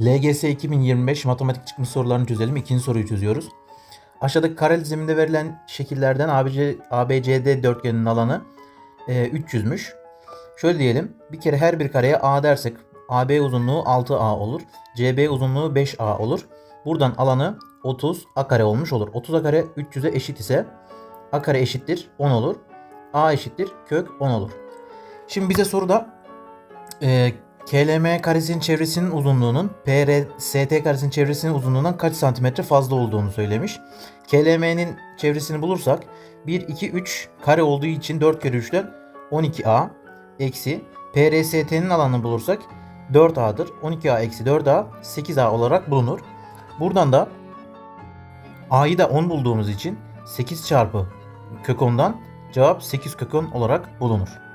LGS 2025 matematik çıkmış sorularını çözelim. İkinci soruyu çözüyoruz. Aşağıdaki kareli zeminde verilen şekillerden ABC, ABCD dörtgeninin alanı e, 300'müş. Şöyle diyelim. Bir kere her bir kareye A dersek AB uzunluğu 6A olur. CB uzunluğu 5A olur. Buradan alanı 30 A kare olmuş olur. 30 A kare 300'e eşit ise A kare eşittir 10 olur. A eşittir kök 10 olur. Şimdi bize soruda e, KLM karesinin çevresinin uzunluğunun PRST karesinin çevresinin uzunluğundan kaç santimetre fazla olduğunu söylemiş. KLM'nin çevresini bulursak 1, 2, 3 kare olduğu için 4 kere 3'ten 12A eksi PRST'nin alanını bulursak 4A'dır. 12A eksi 4A 8A olarak bulunur. Buradan da A'yı da 10 bulduğumuz için 8 çarpı kök 10'dan cevap 8 kök 10 olarak bulunur.